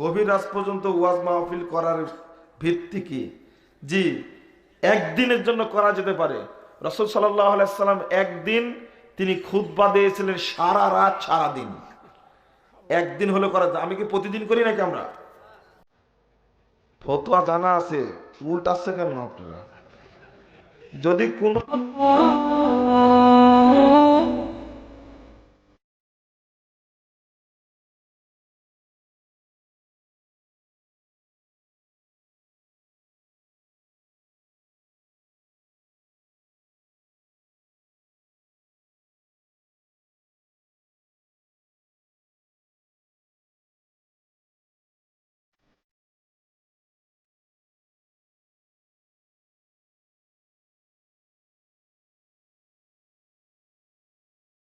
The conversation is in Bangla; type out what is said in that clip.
গভীর রাত পর্যন্ত ওয়াজ মাহফিল করার ভিত্তি কি? জি, একদিনের জন্য করা যেতে পারে। রসুল সাল্লাম একদিন তিনি খুদ্া দিয়েছিলেন সারা রাত, সারা দিন। একদিন হলে করা যায়। আমি কি প্রতিদিন করি নাকি আমরা? ফতোয়া জানা আছে, উল্টাচ্ছে কেন আপনারা? যদি কোনো